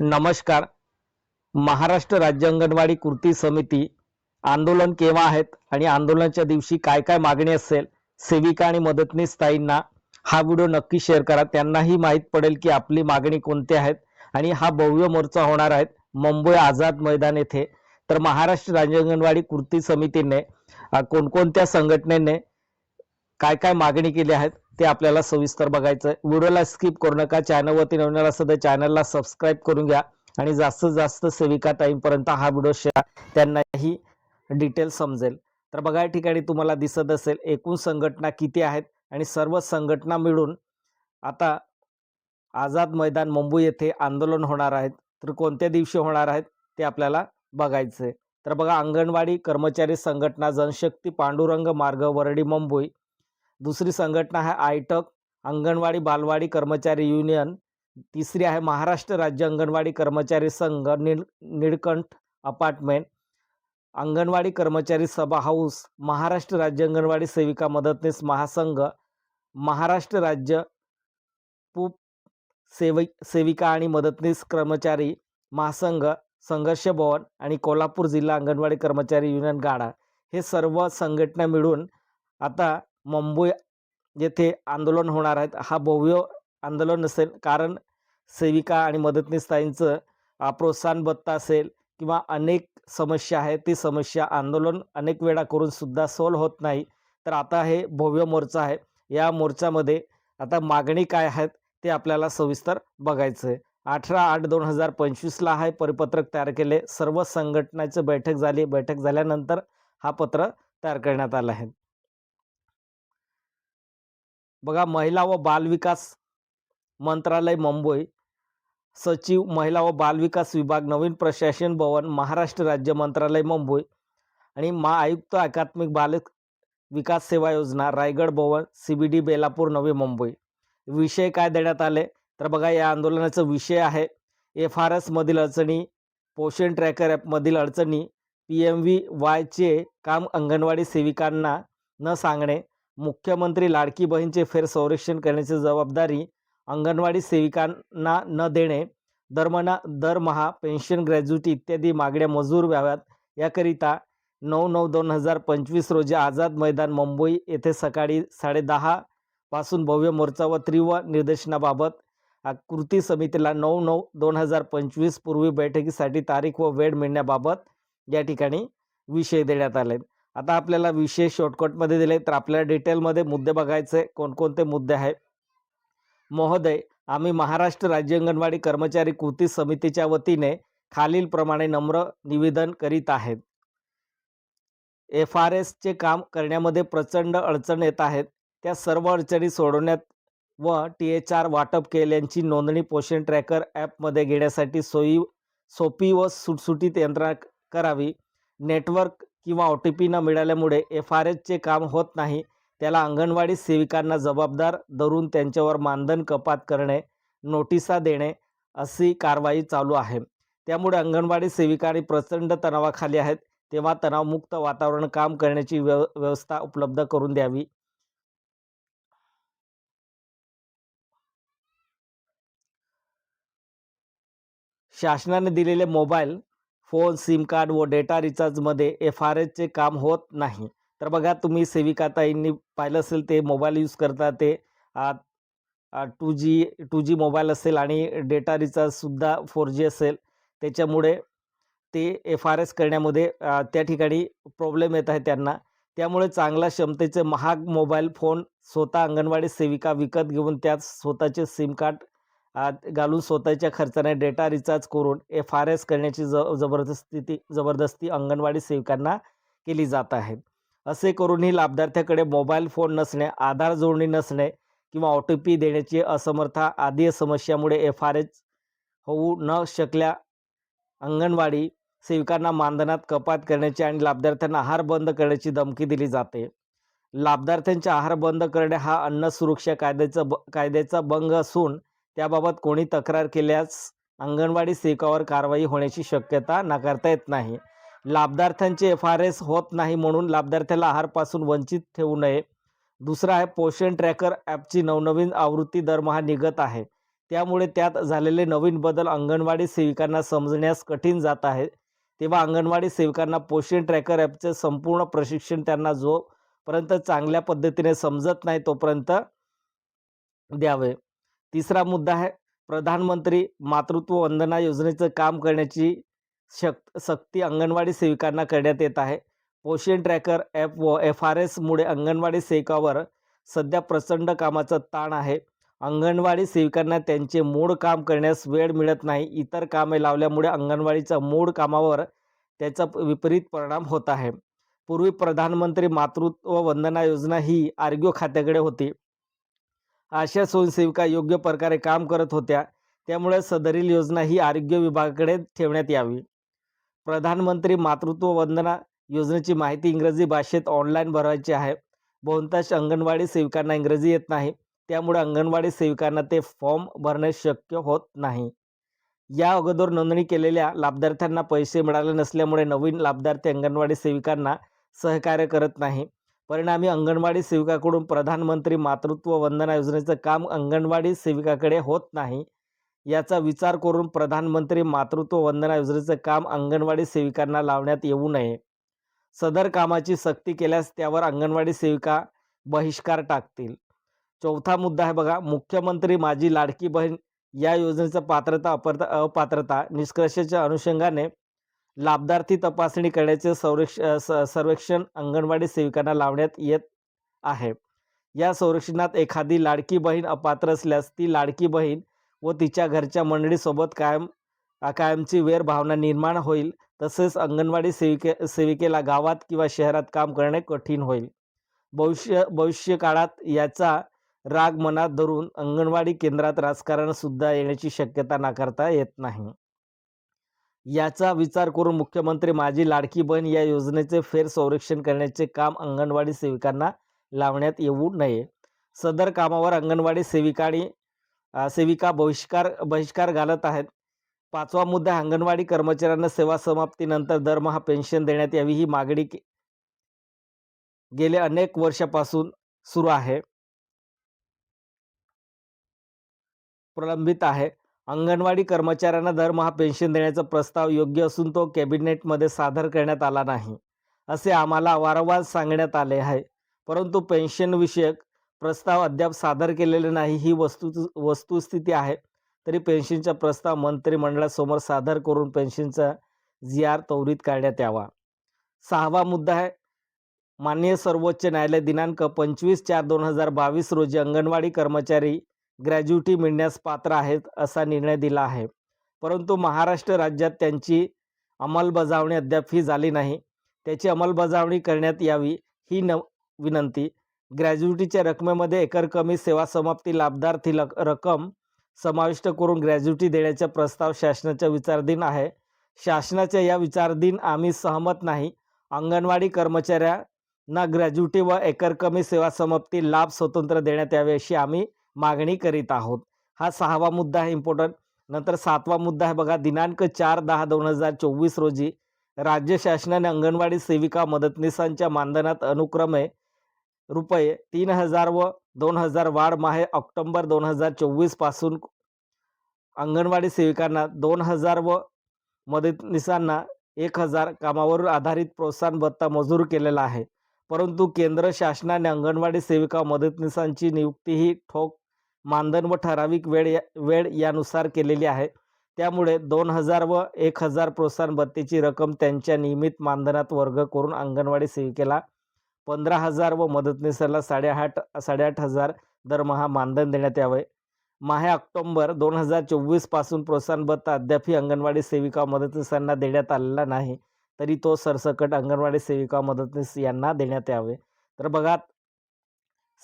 नमस्कार. महाराष्ट्र राज्य अंगणवाडी कृती समिती आंदोलन केव्हा आहेत आणि आंदोलनाच्या दिवशी काय काय मागणी असेल सेविका आणि मदतनीस ताईंना हा व्हिडिओ नक्की शेअर करा. त्यांनाही माहीत पडेल की आपली मागणी कोणती आहेत आणि हा भव्य मोर्चा होणार आहेत मुंबई आझाद मैदान येथे. तर महाराष्ट्र राज्य अंगणवाडी कृती समितीने कोणकोणत्या संघटनेने काय काय मागणी केली आहेत ते आपल्याला सविस्तर बघायचं आहे. व्हिडिओला स्किप करू नका. चॅनलवरती नवीन सध्या तर चॅनलला सबस्क्राईब करून घ्या. आणि जास्तीत जास्त सेविका टाईमपर्यंत हा व्हिडिओ शेअर त्यांनाही डिटेल समजेल. तर बघा या ठिकाणी तुम्हाला दिसत असेल एकूण संघटना किती आहेत? आणि सर्व संघटना मिळून आता आझाद मैदान मुंबई येथे आंदोलन होणार आहेत. तर कोणत्या दिवशी होणार आहेत? ते आपल्याला बघायचं आहे तर बघा अंगणवाडी कर्मचारी संघटना जनशक्ती पांडुरंग मार्ग वरडी मुंबई दुसरी संघटना आहे आयटक अंगणवाडी बालवाडी कर्मचारी युनियन. तिसरी आहे महाराष्ट्र राज्य अंगणवाडी कर्मचारी संघ निळ निळकंठ अपार्टमेंट. अंगणवाडी कर्मचारी सभा हाऊस महाराष्ट्र राज्य अंगणवाडी सेविका मदतनीस महासंघ महाराष्ट्र राज्य पूप सेवि सेविका आणि मदतनीस कर्मचारी महासंघ संघर्ष भवन आणि कोल्हापूर जिल्हा अंगणवाडी कर्मचारी युनियन गाडा. हे सर्व संघटना मिळून आता मुंबई येथे आंदोलन होणार आहेत. हा भव्य आंदोलन असेल कारण सेविका आणि मदतनीस ताईंचं प्रोत्साहन भत्ता असेल किंवा अनेक समस्या आहेत ती समस्या आंदोलन अनेक वेळा करून सुद्धा सॉल्व होत नाही. तर आता हे भव्य मोर्चा आहे. या मोर्चामध्ये आता मागणी काय आहेत ते आपल्याला सविस्तर बघायचं आहे. अठरा आठ दोन हजार पंचवीसला हा परिपत्रक तयार केले. सर्व संघटनाची बैठक झाली. बैठक झाल्यानंतर हा पत्र तयार करण्यात आला आहे. बघा महिला व बालविकास मंत्रालय मुंबई. सचिव महिला व बालविकास विभाग नवीन प्रशासन भवन महाराष्ट्र राज्य मंत्रालय मुंबई. आणि महा आयुक्त अकात्मिक बाल विकास सेवा योजना Raigad Bhavan C B D Belapur Navi Mumbai. विषय काय देण्यात आले? तर बघा या आंदोलनाचा विषय आहे एफ आर एसमधील अडचणी पोषण ट्रॅकर ॲपमधील अडचणी पी एम व्ही वायचे काम अंगणवाडी सेविकांना न सांगणे मुख्यमंत्री लाडकी बहीणचे फेर संरक्षण करण्याची जबाबदारी अंगणवाडी सेविकांना न देणे दरमना दरमहा पेन्शन ग्रॅज्युटी इत्यादी मागण्या मंजूर व्हाव्यात. याकरिता नऊ नऊ दोन हजार पंचवीस रोजी आझाद मैदान मुंबई येथे सकाळी साडेदहा पासून भव्य मोर्चा व तीव्र निर्देशनाबाबत कृती समितीला नऊ नऊ दोन हजार पंचवीस पूर्वी बैठकीसाठी तारीख व वेळ मिळण्याबाबत या ठिकाणी विषय देण्यात आले. आता आपल्याला विषय शॉर्टकटमध्ये दिले तर आपल्याला डिटेलमध्ये मुद्दे बघायचे कोणकोणते मुद्दे आहेत? महोदय आम्ही महाराष्ट्र राज्य अंगणवाडी कर्मचारी कृती समितीच्या वतीने खालीलप्रमाणे नम्र निवेदन करीत आहेत. एफ आर एसचे काम करण्यामध्ये प्रचंड अडचण येत आहेत. त्या सर्व अडचणी सोडवण्यात व टी एच आर वाटप केल्यांची नोंदणी पोषण ट्रॅकर ॲपमध्ये घेण्यासाठी सोयी सोपी व सुटसुटीत यंत्रणा करावी. नेटवर्क किंवा ओ टी पी न मिळाल्यामुळे एफ आर एसचे काम होत नाही त्याला अंगणवाडी सेविकांना जबाबदार धरून त्यांच्यावर मानधन कपात करणे नोटिसा देणे अशी कारवाई चालू आहे. त्यामुळे अंगणवाडी सेविका प्रचंड तणावाखाली आहेत तेव्हा तणावमुक्त वातावरण काम करण्याची व्यव व्यवस्था उपलब्ध करून द्यावी. शासनाने दिलेले मोबाईल फोन सिम कार्ड व डेटा रिचार्जमध्ये एफ आर एसचे काम होत नाही. तर बघा तुम्ही सेविकाताईंनी पाहिलं असेल ते मोबाईल यूज करता ते. Two G two G mobile असेल आणि डेटा रिचार्जसुद्धा फोर जी असेल. त्याच्यामुळे ते एफ आर एस करण्यामध्ये त्या ठिकाणी प्रॉब्लेम येत आहे त्यांना. त्यामुळे चांगल्या क्षमतेचे महाग मोबाईल फोन स्वतः अंगणवाडी सेविका विकत घेऊन त्यात स्वतःचे सिम कार्ड घालून स्वतःच्या खर्चाने डेटा रिचार्ज करून एफ आर एस करण्याची ज जबरदस्ती ती जबरदस्ती अंगणवाडी सेविकांना केली जात आहे. असे करूनही लाभार्थ्याकडे मोबाईल फोन नसणे आधार जोडणी नसणे किंवा ओ टी पी देण्याची असमर्था आदी समस्यामुळे एफ आर एस होऊ न शकल्या अंगणवाडी सेविकांना मानधनात कपात करण्याची आणि लाभार्थ्यांना आहार बंद करण्याची धमकी दिली जाते. लाभार्थ्यांचे आहार बंद करणे हा अन्न सुरक्षा कायद्याचा ब कायद्याचा भंग असून त्याबाबत कोणी तक्रार केल्यास अंगणवाडी सेवकावर कारवाई होण्याची शक्यता नाकारता येत नाही. लाभार्थ्यांचे एफ आर एस होत नाही म्हणून लाभार्थ्याला आहारपासून वंचित ठेवू नये. दुसरा आहे पोषण ट्रॅकर ॲपची नवनवीन आवृत्ती दरमहा निघत आहे. त्यामुळे त्यात झालेले नवीन बदल अंगणवाडी सेविकांना समजण्यास कठीण जात आहे. तेव्हा अंगणवाडी सेविकांना पोषण ट्रॅकर ॲपचे संपूर्ण प्रशिक्षण त्यांना जोपर्यंत चांगल्या पद्धतीने समजत नाही तोपर्यंत द्यावे. तिसरा मुद्दा आहे प्रधानमंत्री मातृत्व वंदना योजनेचं काम करण्याची शक सक्ती अंगणवाडी सेविकांना करण्यात येत आहे. पोषण ट्रॅकर ॲप व एफ आर एसमुळे अंगणवाडी सेविकावर सध्या प्रचंड कामाचा ताण आहे. अंगणवाडी सेविकांना त्यांचे मूळ काम करण्यास वेळ मिळत नाही इतर कामे लावल्यामुळे अंगणवाडीच्या मूळ कामावर त्याचा विपरीत परिणाम होत आहे. पूर्वी प्रधानमंत्री मातृत्व वंदना योजना ही आरोग्य खात्याकडे होती. आशा स्वयंसेविका योग्य प्रकारे काम करत होत्या. त्यामुळे सदरील योजना ही आरोग्य विभागाकडे ठेवण्यात यावी. प्रधानमंत्री मातृत्व वंदना योजनेची माहिती इंग्रजी भाषेत ऑनलाईन भरवायची आहे. बहुतांश अंगणवाडी सेविकांना इंग्रजी येत नाही. त्यामुळे अंगणवाडी सेविकांना ते फॉर्म भरणे शक्य होत नाही. या अगोदर नोंदणी केलेल्या लाभार्थ्यांना पैसे मिळाले नसल्यामुळे नवीन लाभार्थी अंगणवाडी सेविकांना सहकार्य करत नाही. परिणामी अंगणवाडी सेविकाकडून प्रधानमंत्री मातृत्व वंदना योजनेचं काम अंगणवाडी सेविकाकडे होत नाही. याचा विचार करून प्रधानमंत्री मातृत्व वंदना योजनेचं काम अंगणवाडी सेविकांना लावण्यात येऊ नये. सदर कामाची सक्ती केल्यास त्यावर अंगणवाडी सेविका बहिष्कार टाकतील. चौथा मुद्दा आहे बघा मुख्यमंत्री माझी लाडकी बहीण या योजनेचं पात्रता अपरता अपात्रता निष्कर्षाच्या अनुषंगाने लाभार्थी तपासणी करण्याचे संरक्ष स- सर्वेक्षण अंगणवाडी सेविकांना लावण्यात येत आहे. या संरक्षणात एखादी लाडकी बहीण अपात्र असल्यास ती लाडकी बहीण व तिच्या घरच्या मंडळीसोबत कायम कायमची वेर भावना निर्माण होईल. तसेच अंगणवाडी सेविके सेविकेला गावात किंवा शहरात काम करणे कठीण होईल. भविष्य भविष्य काळात याचा राग मनात धरून अंगणवाडी केंद्रात राजकारण सुद्धा येण्याची शक्यता नाकारता येत नाही. याचा विचार करून मुख्यमंत्री माझी लाडकी बहीण या योजनेचे फेर संरक्षण करण्याचे काम अंगणवाडी सेविकांना लावण्यात येऊ नये. सदर कामावर अंगणवाडी सेविकाणी सेविका बहिष्कार बहिष्कार घालत आहेत. पाचवा मुद्दा अंगणवाडी कर्मचाऱ्यांना सेवा समाप्तीनंतर दरमहा पेन्शन देण्यात यावी ही मागणी गेले अनेक वर्षापासून सुरू आहे. प्रलंबित आहे. अंगणवाडी कर्मचाऱ्यांना दरमहा पेन्शन देण्याचा प्रस्ताव योग्य असून तो कॅबिनेटमध्ये सादर करण्यात आला नाही असे आम्हाला वारंवार सांगण्यात आले आहे. परंतु पेन्शनविषयक प्रस्ताव अद्याप सादर केलेले नाही ही वस्तू वस्तुस्थिती आहे. तरी पेन्शनचा प्रस्ताव मंत्रिमंडळासमोर सादर करून पेन्शनचा जी आर त्वरित काढण्यात यावा. सहावा मुद्दा आहे माननीय सर्वोच्च न्यायालय दिनांक पंचवीस चार दोन हजार बावीस रोजी अंगणवाडी कर्मचारी ग्रॅज्युटी मिळण्यास पात्र आहेत असा निर्णय दिला आहे. परंतु महाराष्ट्र राज्यात त्यांची अंमलबजावणी अद्याप ही झाली नाही. त्याची अंमलबजावणी करण्यात यावी ही न विनंती. ग्रॅज्युटीच्या रकमेमध्ये एकर कमी सेवा समाप्ती लाभार्थी लक रक्कम समाविष्ट करून ग्रॅज्युटी देण्याचा प्रस्ताव शासनाच्या विचारधीन आहे. शासनाच्या या विचारधीन आम्ही सहमत नाही. अंगणवाडी कर्मचाऱ्यांना ग्रॅज्युटी व एकर कमी सेवा समाप्ती लाभ स्वतंत्र देण्यात यावे अशी आम्ही मागणी करीत आहोत. हा सहावा मुद्दा आहे इम्पॉर्टंट नंतर सातवा मुद्दा आहे बघा दिनांक चार दहा दोन हजार चोवीस रोजी राज्य शासनाने अंगणवाडी सेविका मदतनीसांच्या मानधनात अनुक्रमे रुपये तीन हजार व दोन हजार वाढ माहे ऑक्टोंबर दोन हजार चोवीसपासून अंगणवाडी सेविकांना दोन हजार व मदतनीसांना एक हजार कामावर आधारित प्रोत्साहन भत्ता मंजूर केलेला आहे. परंतु केंद्र शासनाने अंगणवाडी सेविका मदतनीसांची नियुक्ती ही ठोक मानधन व ठराविक वेळ या वेळ यानुसार केलेली आहे. त्यामुळे दोन हजार व एक हजार प्रोत्साहन भत्तेची रक्कम त्यांच्या नियमित मानधनात वर्ग करून अंगणवाडी सेविकेला पंधरा हजार व मदतनीसाला साडेआठ साडेआठ हजार दरमहा मानधन देण्यात यावे. माहे ऑक्टोंबर दोन हजार चोवीसपासून प्रोत्साहन भत्ता अद्यापही अंगणवाडी सेविका मदतनीसांना देण्यात आलेला नाही तरी तो सरसकट अंगणवाडी सेविका मदतनीस यांना देण्यात यावे. तर बघा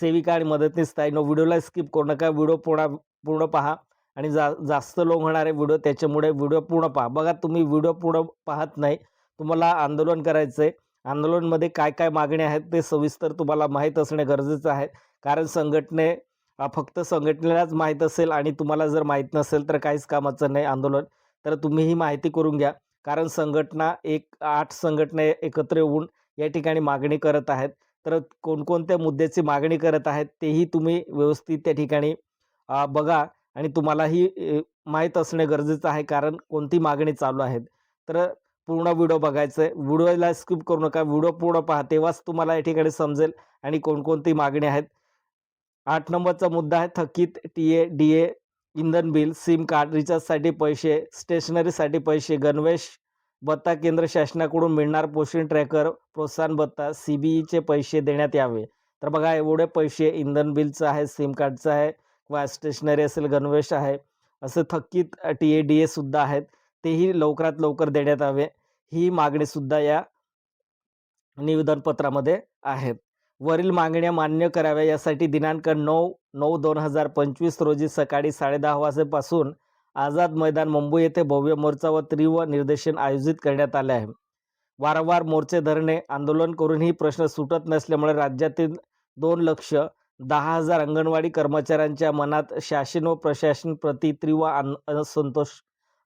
सेविका आणि मदतनीस ताईनो व्हिडिओला स्किप करू नका. व्हिडिओ पूर्ण पूर्ण पहा आणि जा जास्त लोक होणारे व्हिडिओ त्याच्यामुळे व्हिडिओ पूर्ण पहा. बघा तुम्ही व्हिडिओ पूर्ण पाहत नाही. तुम्हाला आंदोलन करायचं आहे आंदोलनमध्ये काय काय मागण्या आहेत ते सविस्तर तुम्हाला माहीत असणे गरजेचं आहे. कारण संघटने फक्त संघटनेलाच माहीत असेल आणि तुम्हाला जर माहीत नसेल तर काहीच कामाचं नाही आंदोलन. तर तुम्ही ही माहिती करून घ्या. कारण संघटना एक आठ संघटना एकत्र येऊन या ठिकाणी मागणी करत आहेत. तर कोणकोणत्या मुद्द्याची मागणी करत आहेत तेही तुम्ही व्यवस्थित त्या ठिकाणी बघा आणि तुम्हालाही माहीत असणे गरजेचं आहे कारण कोणती मागणी चालू आहेत. तर पूर्ण व्हिडिओ बघायचं आहे व्हिडिओला स्किप करू नका. व्हिडिओ पूर्ण पहा तेव्हाच तुम्हाला या ठिकाणी समजेल आणि कोणकोणती मागणी आहेत. आठ नंबरचा मुद्दा आहे थकीत टी ए डी ए इंधन बिल सिम कार्ड रिचार्जसाठी पैसे स्टेशनरीसाठी पैसे गणवेश भत्ता केंद्र शासनाकडून मिळणार पोषण ट्रॅकर प्रोत्साहन भत्ता सी बी ईचे पैसे देण्यात यावे. तर बघा एवढे पैसे इंधन बिलचं आहे सिम कार्डचं आहे किंवा स्टेशनरी असेल गणवेश आहे असं थकीत टी ए डी एसुद्धा आहेत तेही लवकरात लवकर देण्यात यावे. ही मागणीसुद्धा या निवेदनपत्रामध्ये आहेत. वरील मागण्या मान्य कराव्या यासाठी दिनांक नऊ नऊ दोन हजार पंचवीस रोजी सकाळी साडेदहा वाजेपासून आझाद मैदान मुंबई येथे भव्य मोर्चा व तीव्र निर्देशन आयोजित करण्यात आले आहे. वारंवार मोर्चे धरणे आंदोलन करूनही प्रश्न सुटत नसल्यामुळे राज्यातील दोन लक्ष दहा हजार अंगणवाडी कर्मचाऱ्यांच्या मनात शासन व प्रशासन प्रति तीव्र असंतोष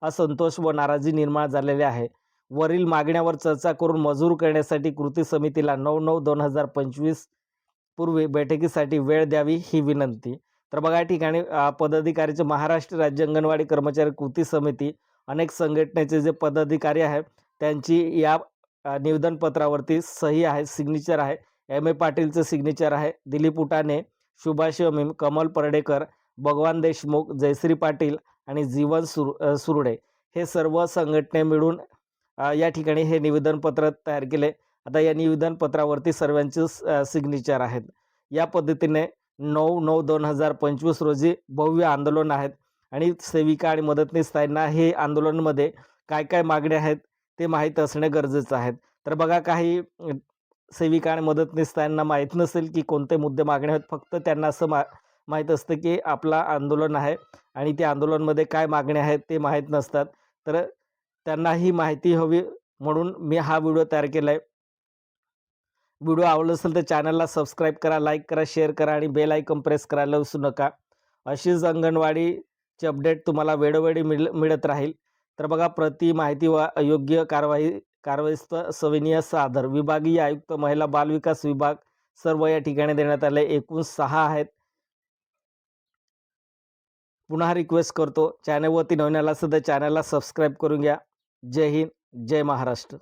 असंतोष व नाराजी निर्माण झालेली आहे. वरील मागण्यावर चर्चा करून मजूर करण्यासाठी कृती समितीला नऊ नऊ दोन हजार पंचवीस पूर्वी बैठकीसाठी वेळ द्यावी ही विनंती. तर बघा या ठिकाणी पदाधिकारीचे महाराष्ट्र राज्य अंगणवाडी कर्मचारी कृती समिती अनेक संघटनेचे जे पदाधिकारी आहेत त्यांची या निवेदनपत्रावरती सही आहे सिग्नेचर आहे. एम. ए. पाटीलचं सिग्नेचर आहे. दिलीप उटाने सुभाष अमीम कमल परडेकर भगवान देशमुख जयश्री पाटील आणि जीवन सुर सुरडे हे सर्व संघटने मिळून या ठिकाणी हे निवेदनपत्र तयार केले. आता या निवेदनपत्रावरती सर्वांचे सिग्नेचर आहेत. या पद्धतीने नऊ नऊ दोन हजार पंचवीस रोजी भव्य आंदोलन आहेत. आणि सेविका आणि मदतनीस ताईंना हे आंदोलनमध्ये काय काय मागण्या आहेत ते माहीत असणे गरजेचं आहे. तर बघा काही सेविका आणि मदतनीस ताईंना माहीत नसेल की कोणते मुद्दे मागणे आहेत. फक्त त्यांना असं मा माहीत असतं की आपला आंदोलन आहे आणि त्या आंदोलनमध्ये काय मागण्या आहेत ते माहीत नसतात. तर त्यांना ही माहिती हवी म्हणून मी हा व्हिडिओ तयार केला आहे व्हिडिओ आवडला असेल तर चॅनलला सबस्क्राईब करा लाईक करा शेअर करा आणि बेल आयकॉन प्रेस करायला विसरू नका. अशीच अंगणवाडीची अपडेट तुम्हाला वेळोवेळी मिळ मिळत राहील. तर बघा प्रति माहिती व योग्य कारवाई कारवाईस्त सविनीय सादर. विभागीय आयुक्त महिला बालविकास विभाग सर्व या ठिकाणी देण्यात आले. एकूण सहा आहेत. पुन्हा रिक्वेस्ट करतो चॅनलवरती नवीन आला असेल तर चॅनलला सबस्क्राईब करून घ्या. जय हिंद जय महाराष्ट्र.